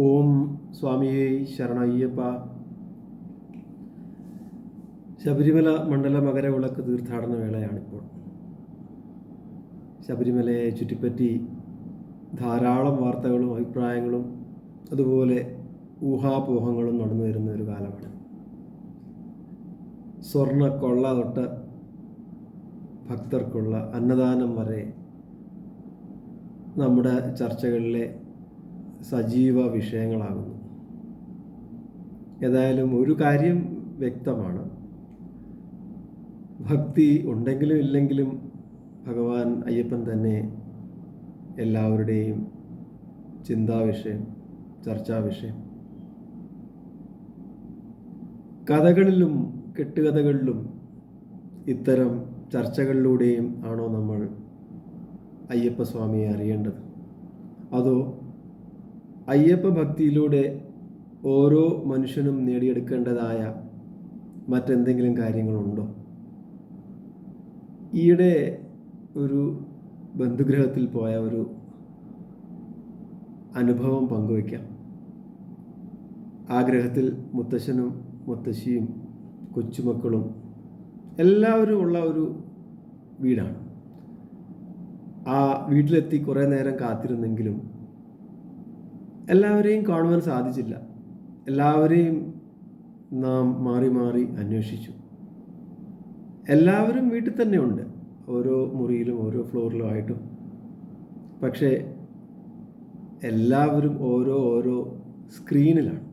ഓം സ്വാമിയെ ശരണയ്യപ്പ. ശബരിമല മണ്ഡല മകരവിളക്ക് തീർത്ഥാടന വേളയാണിപ്പോൾ. ശബരിമലയെ ചുറ്റിപ്പറ്റി ധാരാളം വാർത്തകളും അഭിപ്രായങ്ങളും അതുപോലെ ഊഹാപോഹങ്ങളും നടന്നു വരുന്ന ഒരു കാലമാണ്. സ്വർണ കൊള്ള തൊട്ട് ഭക്തർക്കുള്ള അന്നദാനം വരെ നമ്മുടെ ചർച്ചകളിലെ സജീവ വിഷയങ്ങളാകുന്നു. ഏതായാലും ഒരു കാര്യം വ്യക്തമാണ്. ഭക്തി ഉണ്ടെങ്കിലും ഇല്ലെങ്കിലും ഭഗവാൻ അയ്യപ്പൻ തന്നെ എല്ലാവരുടെയും ചിന്താവിഷയം ചർച്ചാ വിഷയം കഥകളിലും കെട്ടുകഥകളിലും ഇത്തരം ചർച്ചകളിലൂടെയും ആണോ നമ്മൾ അയ്യപ്പസ്വാമിയെ അറിയേണ്ടത്? അതോ അയ്യപ്പ ഭക്തിയിലൂടെ ഓരോ മനുഷ്യനും നേടിയെടുക്കേണ്ടതായ മറ്റെന്തെങ്കിലും കാര്യങ്ങളുണ്ടോ? ഈയിടെ ഒരു ബന്ധുഗ്രഹത്തിൽ പോയ ഒരു അനുഭവം പങ്കുവയ്ക്കാം. ആ ഗ്രഹത്തിൽ മുത്തശ്ശനും മുത്തശ്ശിയും കൊച്ചുമക്കളും എല്ലാവരും ഉള്ള ഒരു വീടാണ്. ആ വീട്ടിലെത്തി കുറേ നേരം കാത്തിരുന്നെങ്കിലും എല്ലാവരെയും കാണുവാൻ സാധിച്ചില്ല. എല്ലാവരെയും നാം മാറി മാറി അന്വേഷിച്ചു. എല്ലാവരും വീട്ടിൽ തന്നെ ഉണ്ട്. ഓരോ മുറിയിലും ഓരോ ഫ്ലോറിലും ആയിട്ടും. പക്ഷേ എല്ലാവരും ഓരോ ഓരോ സ്ക്രീനിലാണ്.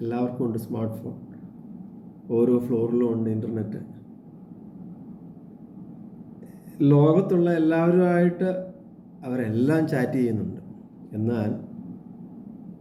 എല്ലാവർക്കും ഉണ്ട് സ്മാർട്ട് ഫോൺ. ഓരോ ഫ്ലോറിലും ഉണ്ട് ഇന്റർനെറ്റ്. ലോകത്തുള്ള എല്ലാവരുമായിട്ട് അവരെല്ലാം ചാറ്റ് ചെയ്യുന്നുണ്ട്. എന്നാൽ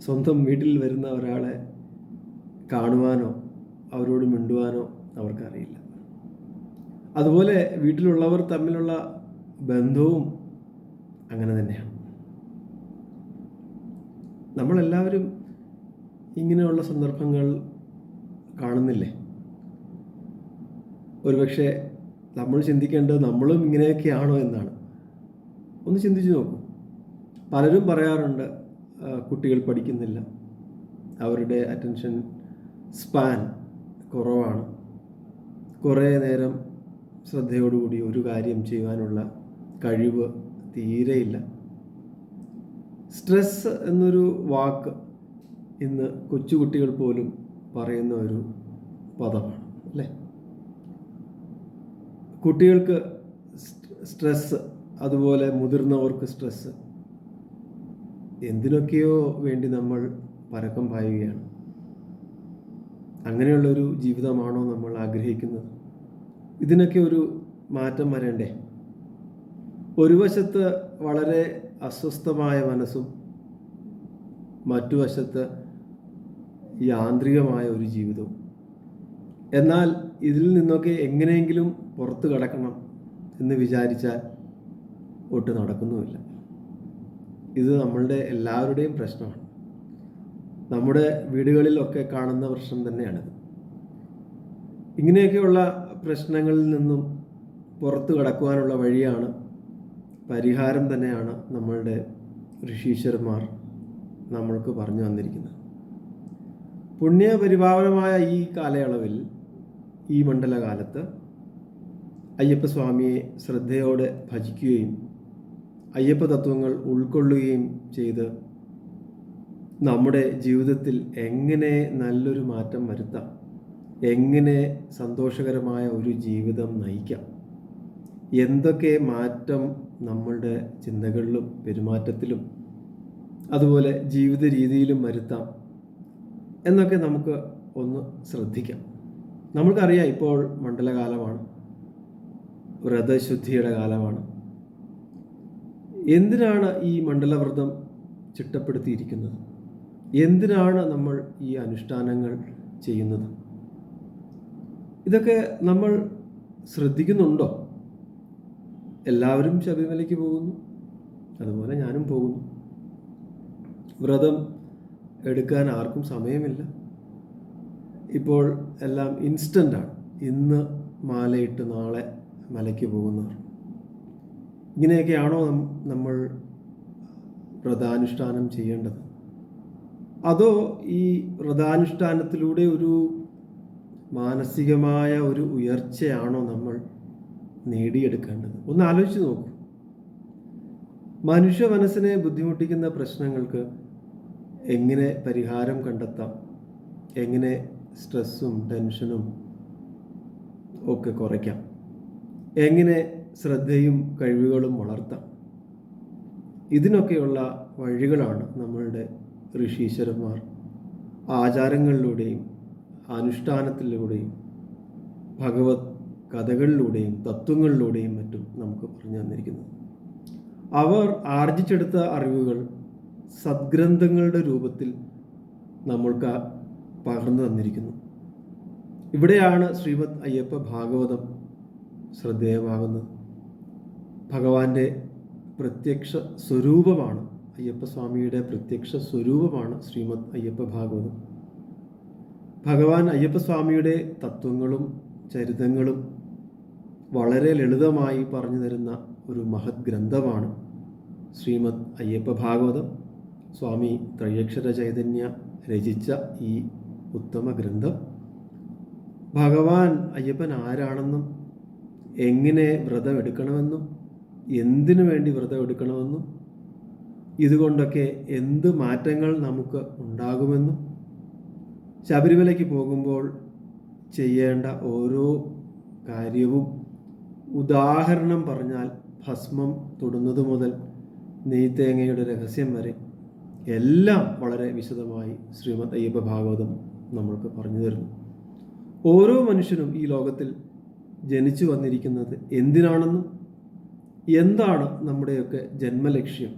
സ്വന്തം വീട്ടിൽ വരുന്ന ഒരാളെ കാണുവാനോ അവരോട് മിണ്ടുവാനോ അവർക്കറിയില്ല. അതുപോലെ വീട്ടിലുള്ളവർ തമ്മിലുള്ള ബന്ധവും അങ്ങനെ തന്നെയാണ്. നമ്മളെല്ലാവരും ഇങ്ങനെയുള്ള സന്ദർഭങ്ങൾ കാണുന്നില്ലേ? ഒരുപക്ഷെ നമ്മൾ ചിന്തിക്കേണ്ടത് നമ്മളും ഇങ്ങനെയൊക്കെയാണോ എന്നാണ്. ഒന്ന് ചിന്തിച്ചു നോക്കൂ. പലരും പറയാറുണ്ട് കുട്ടികൾ പഠിക്കുന്നില്ല. അവരുടെ അറ്റൻഷൻ സ്പാൻ കുറവാണ്. കുറേ നേരം ശ്രദ്ധയോടുകൂടി ഒരു കാര്യം ചെയ്യുവാനുള്ള കഴിവ് തീരെയില്ല. സ്ട്രെസ് എന്നൊരു വാക്ക് ഇന്ന് കൊച്ചുകുട്ടികൾ പോലും പറയുന്ന ഒരു പദമാണ് അല്ലേ? കുട്ടികൾക്ക് സ്ട്രെസ് അതുപോലെ മുതിർന്നവർക്ക് സ്ട്രെസ് എന്തിനൊക്കെയോ വേണ്ടി നമ്മൾ പരക്കം പായുകയാണ്. അങ്ങനെയുള്ളൊരു ജീവിതമാണോ നമ്മൾ ആഗ്രഹിക്കുന്നത്? ഇതിനൊക്കെ ഒരു മാറ്റം വരണ്ടേ? ഒരു വശത്ത് വളരെ അസ്വസ്ഥമായ മനസ്സും മറ്റു വശത്ത് യാന്ത്രികമായ ഒരു ജീവിതവും. എന്നാൽ ഇതിൽ നിന്നൊക്കെ എങ്ങനെയെങ്കിലും പുറത്തു കടക്കണം എന്ന് വിചാരിച്ചാൽ ഒട്ട് നടക്കുന്നുമില്ല. ഇത് നമ്മളുടെ എല്ലാവരുടെയും പ്രശ്നമാണ്. നമ്മുടെ വീടുകളിലൊക്കെ കാണുന്ന പ്രശ്നം തന്നെയാണിത്. ഇങ്ങനെയൊക്കെയുള്ള പ്രശ്നങ്ങളിൽ നിന്നും പുറത്തു കടക്കുവാനുള്ള വഴിയാണ് പരിഹാരം തന്നെയാണ് നമ്മളുടെ ഋഷീശ്വരന്മാർ നമ്മൾക്ക് പറഞ്ഞു തന്നിരിക്കുന്നത്. പുണ്യപരിപാവനമായ ഈ കാലയളവിൽ ഈ മണ്ഡലകാലത്ത് അയ്യപ്പസ്വാമിയെ ശ്രദ്ധയോടെ ഭജിക്കുകയും അയ്യപ്പ തത്വങ്ങൾ ഉൾക്കൊള്ളുകയും ചെയ്ത് നമ്മുടെ ജീവിതത്തിൽ എങ്ങനെ നല്ലൊരു മാറ്റം വരുത്താം? എങ്ങനെ സന്തോഷകരമായ ഒരു ജീവിതം നയിക്കാം? എന്തൊക്കെ മാറ്റം നമ്മളുടെ ചിന്തകളിലും പെരുമാറ്റത്തിലും അതുപോലെ ജീവിത രീതിയിലും വരുത്താം എന്നൊക്കെ നമുക്ക് ഒന്ന് ശ്രദ്ധിക്കാം. നമ്മൾക്കറിയാം ഇപ്പോൾ മണ്ഡലകാലമാണ്. വ്രതശുദ്ധിയുടെ കാലമാണ്. എന്തിനാണ് ഈ മണ്ഡലവ്രതം ചിട്ടപ്പെടുത്തിയിരിക്കുന്നത്? എന്തിനാണ് നമ്മൾ ഈ അനുഷ്ഠാനങ്ങൾ ചെയ്യുന്നത്? ഇതൊക്കെ നമ്മൾ ശ്രദ്ധിക്കുന്നുണ്ടോ? എല്ലാവരും ശബരിമലയ്ക്ക് പോകുന്നു. അതുപോലെ ഞാനും പോകുന്നു. വ്രതം എടുക്കാൻ ആർക്കും സമയമില്ല. ഇപ്പോൾ എല്ലാം ഇൻസ്റ്റന്റാണ് ഇന്ന് മാലയിട്ട് നാളെ മലയ്ക്ക് പോകുന്നവർ. ഇങ്ങനെയൊക്കെയാണോ നമ്മൾ വ്രതാനുഷ്ഠാനം ചെയ്യേണ്ടത്? അതോ ഈ വ്രതാനുഷ്ഠാനത്തിലൂടെ ഒരു മാനസികമായ ഒരു ഉയർച്ചയാണോ നമ്മൾ നേടിയെടുക്കേണ്ടത്? ഒന്ന് ആലോചിച്ച് നോക്കൂ. മനുഷ്യ മനസ്സിനെ ബുദ്ധിമുട്ടിക്കുന്ന പ്രശ്നങ്ങൾക്ക് എങ്ങനെ പരിഹാരം കണ്ടെത്താം? എങ്ങനെ സ്ട്രെസ്സും ടെൻഷനും ഒക്കെ കുറയ്ക്കാം? എങ്ങനെ ശ്രദ്ധയും കഴിവുകളും വളർത്താം. ഇതിനൊക്കെയുള്ള വഴികളാണ് നമ്മളുടെ ഋഷീശ്വരന്മാർ ആചാരങ്ങളിലൂടെയും അനുഷ്ഠാനത്തിലൂടെയും ഭഗവത് കഥകളിലൂടെയും തത്വങ്ങളിലൂടെയും മറ്റും നമുക്ക് പറഞ്ഞു തന്നിരിക്കുന്നത്. അവർ ആർജിച്ചെടുത്ത അറിവുകൾ സദ്ഗ്രന്ഥങ്ങളുടെ രൂപത്തിൽ നമ്മൾക്ക് പകർന്നു തന്നിരിക്കുന്നു. ഇവിടെയാണ് ശ്രീമദ് അയ്യപ്പ ഭാഗവതം ശ്രദ്ധേയമാകുന്നത്. ഭഗവാന്റെ പ്രത്യക്ഷ സ്വരൂപമാണ് അയ്യപ്പസ്വാമിയുടെ പ്രത്യക്ഷ സ്വരൂപമാണ് ശ്രീമദ് അയ്യപ്പ ഭാഗവതം. ഭഗവാൻ അയ്യപ്പസ്വാമിയുടെ തത്വങ്ങളും ചരിതങ്ങളും വളരെ ലളിതമായി പറഞ്ഞു തരുന്ന ഒരു മഹത് ഗ്രന്ഥമാണ് ശ്രീമദ് അയ്യപ്പ ഭാഗവതം. സ്വാമി ത്രയക്ഷര ചൈതന്യ രചിച്ച ഈ ഉത്തമ ഗ്രന്ഥം. ഭഗവാൻ അയ്യപ്പൻ ആരാണെന്നും എങ്ങനെ വ്രതം എടുക്കണമെന്നും എന്തിനു വേണ്ടി വ്രതം എടുക്കണമെന്നും ഇതുകൊണ്ടൊക്കെ എന്ത് മാറ്റങ്ങൾ നമുക്ക് ഉണ്ടാകുമെന്നും ശബരിമലയ്ക്ക് പോകുമ്പോൾ ചെയ്യേണ്ട ഓരോ കാര്യവും ഉദാഹരണം പറഞ്ഞാൽ ഭസ്മം തൊടുന്നത് മുതൽ നെയ്ത്തേങ്ങയുടെ രഹസ്യം വരെ എല്ലാം വളരെ വിശദമായി ശ്രീമദ് അയ്യപ്പ ഭാഗവതം നമ്മൾക്ക് പറഞ്ഞു തരുന്നു. ഓരോ മനുഷ്യനും ഈ ലോകത്തിൽ ജനിച്ചു വന്നിരിക്കുന്നത് എന്തിനാണെന്നും എന്താണ് നമ്മുടെയൊക്കെ ജന്മലക്ഷ്യം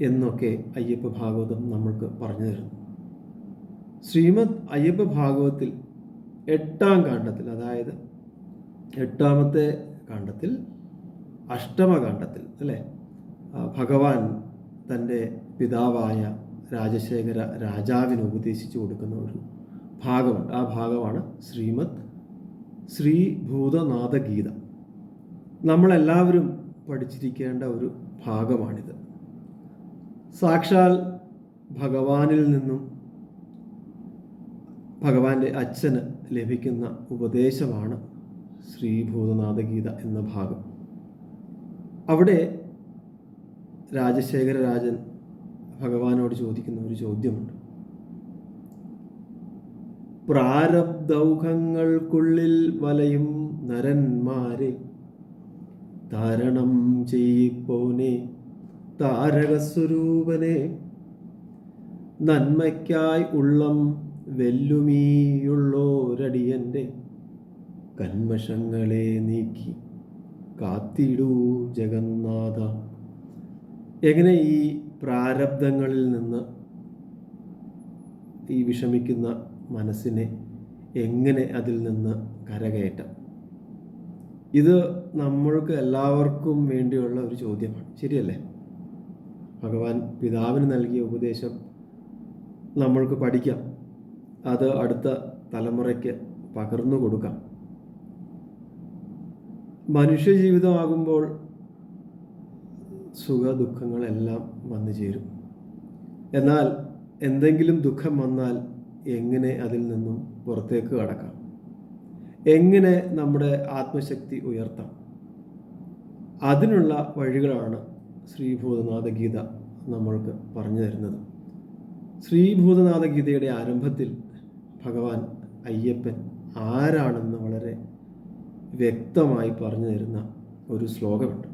എന്നൊക്കെ അയ്യപ്പ ഭാഗവതം നമ്മൾക്ക് പറഞ്ഞു തരുന്നു. ശ്രീമദ് അയ്യപ്പ ഭാഗവത്തിൽ എട്ടാം കാണ്ഡത്തിൽ അതായത് എട്ടാമത്തെ കാണ്ഡത്തിൽ അഷ്ടമകാണ്ഡത്തിൽ അല്ലേ? ഭഗവാൻ തന്റെ പിതാവായ രാജശേഖര രാജാവിന് ഉപദേശിച്ചു കൊടുക്കുന്ന ഒരു ഭാഗമുണ്ട്. ആ ഭാഗമാണ് ശ്രീമദ് ശ്രീ ഭൂതനാഥഗീത നമ്മളെല്ലാവരും പഠിച്ചിരിക്കേണ്ട ഒരു ഭാഗമാണിത്. സാക്ഷാൽ ഭഗവാനിൽ നിന്നും ഭഗവാന്റെ അച്ഛന് ലഭിക്കുന്ന ഉപദേശമാണ് ശ്രീഭൂതനാഥഗീത എന്ന ഭാഗം. അവിടെ രാജശേഖര രാജൻ ഭഗവാനോട് ചോദിക്കുന്ന ഒരു ചോദ്യമുണ്ട്. പ്രാരബ്ദൗഹങ്ങൾക്കുള്ളിൽ വലയും നരന്മാരെ താരണം ചെയ്യിപ്പോനെ താരകസ്വരൂപനെ. നന്മയ്ക്കായി ഉള്ളം വെല്ലുമീയുള്ളോരടിയന്റെ കന്മഷങ്ങളെ നീക്കി കാത്തിടൂ ജഗന്നാഥ. എങ്ങനെ ഈ പ്രാരബ്ധങ്ങളിൽ നിന്ന് ഈ വിഷമിക്കുന്ന മനസ്സിനെ എങ്ങനെ അതിൽ നിന്ന് കരകയറ്റാം? ഇത് നമ്മൾക്ക് എല്ലാവർക്കും വേണ്ടിയുള്ള ഒരു ചോദ്യമാണ്. ശരിയല്ലേ? ഭഗവാൻ പിതാവിന് നൽകിയ ഉപദേശം നമ്മൾക്ക് പഠിക്കാം. അത് അടുത്ത തലമുറയ്ക്ക് പകർന്നു കൊടുക്കാം. മനുഷ്യ ജീവിതമാകുമ്പോൾ സുഖ ദുഃഖങ്ങളെല്ലാം വന്നു ചേരും. എന്നാൽ എന്തെങ്കിലും ദുഃഖം വന്നാൽ എങ്ങനെ അതിൽ നിന്നും പുറത്തേക്ക് കടക്കാം? എങ്ങനെ നമ്മുടെ ആത്മശക്തി ഉയർത്താം? അതിനുള്ള വഴികളാണ് ശ്രീഭൂതനാഥഗീത നമ്മൾക്ക് പറഞ്ഞു തരുന്നത്. ശ്രീഭൂതനാഥഗീതയുടെ ആരംഭത്തിൽ ഭഗവാൻ അയ്യപ്പൻ ആരാണെന്ന് വളരെ വ്യക്തമായി പറഞ്ഞു തരുന്ന ഒരു ശ്ലോകമുണ്ട്.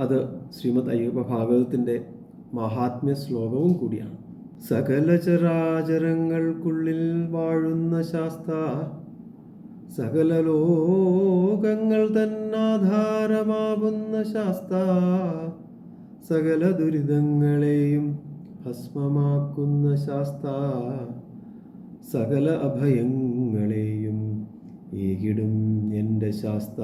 അത് ശ്രീമദ് അയ്യപ്പ ഭാഗവതത്തിന്റെ മഹാത്മ്യ ശ്ലോകവും കൂടിയാണ്. സകല ചരാചരങ്ങൾക്കുള്ളിൽ വാഴുന്ന ശാസ്ത സകല ലോകങ്ങൾ തന്നാധാരമാകുന്ന ശാസ്ത സകല ദുരിതങ്ങളെയും ഭസ്മമാക്കുന്ന ശാസ്ത സകല അഭയങ്ങളെയും ഏകിടും എന്റെ ശാസ്ത.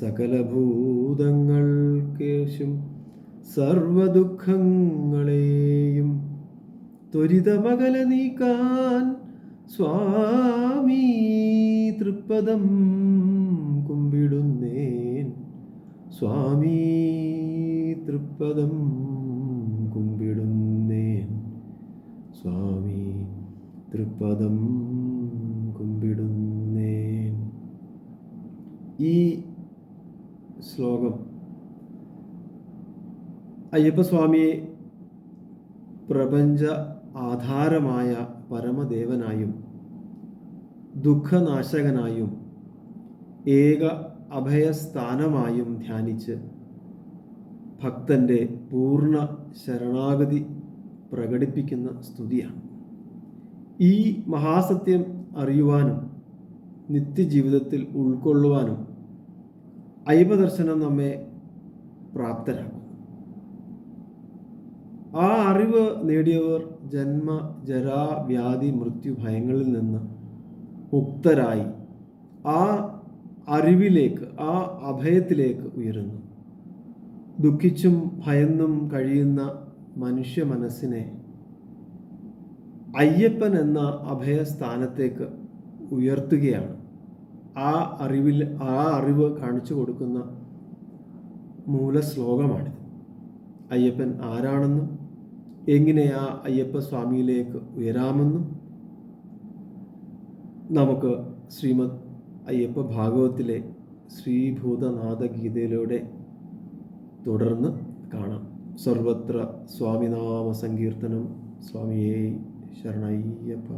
സകല ഭൂതങ്ങൾക്കേശും സർവദുഃഖങ്ങളെയും ത്വരിതമകല നീക്കാൻ സ്വാമി തൃപ്പദം കുമ്പിടുന്നേൻ. സ്വാമി തൃപ്പദം കുമ്പിടുന്നേൻ. സ്വാമി തൃപ്പദം കുമ്പിടുന്നേൻ. ഈ ശ്ലോകം അയ്യപ്പസ്വാമിയെ പ്രപഞ്ച ആധാരമായ പരമദേവനായും ദുഃഖനാശകനായും ഏക അഭയസ്ഥാനമായും ധ്യാനിച്ച് ഭക്തന്റെ പൂർണ ശരണാഗതി പ്രകടിപ്പിക്കുന്ന സ്തുതിയാണ്. ഈ മഹാസത്യം അറിയുവാനും നിത്യജീവിതത്തിൽ ഉൾക്കൊള്ളുവാനും അയ്യപ്പദർശനം നമ്മെ പ്രാപ്തരാക്കും. ആ അറിവ് നേടിയവർ ജന്മ ജരാ വ്യാധി മൃത്യു ഭയങ്ങളിൽ നിന്ന് മുക്തരായി ആ അറിവിലേക്ക് ആ അഭയത്തിലേക്ക് ഉയരുന്നു. ദുഃഖിച്ചും ഭയന്നും കഴിയുന്ന മനുഷ്യ മനസ്സിനെ അയ്യപ്പൻ എന്ന അഭയസ്ഥാനത്തേക്ക് ഉയർത്തുകയാണ്. ആ അറിവിൽ ആ അറിവ് കാണിച്ചു കൊടുക്കുന്ന മൂലശ്ലോകമാണിത്. അയ്യപ്പൻ ആരാണെന്നും എങ്ങനെ ആ അയ്യപ്പ സ്വാമിയിലേക്ക് ഉയരാമെന്നും നമുക്ക് ശ്രീമദ് അയ്യപ്പ ഭാഗവത്തിലെ ശ്രീഭൂതനാഥ ഗീതയിലൂടെ തുടർന്ന് കാണാം. സർവത്ര സ്വാമിനാമ സങ്കീർത്തനം സ്വാമിയെ ശരണയ്യപ്പ.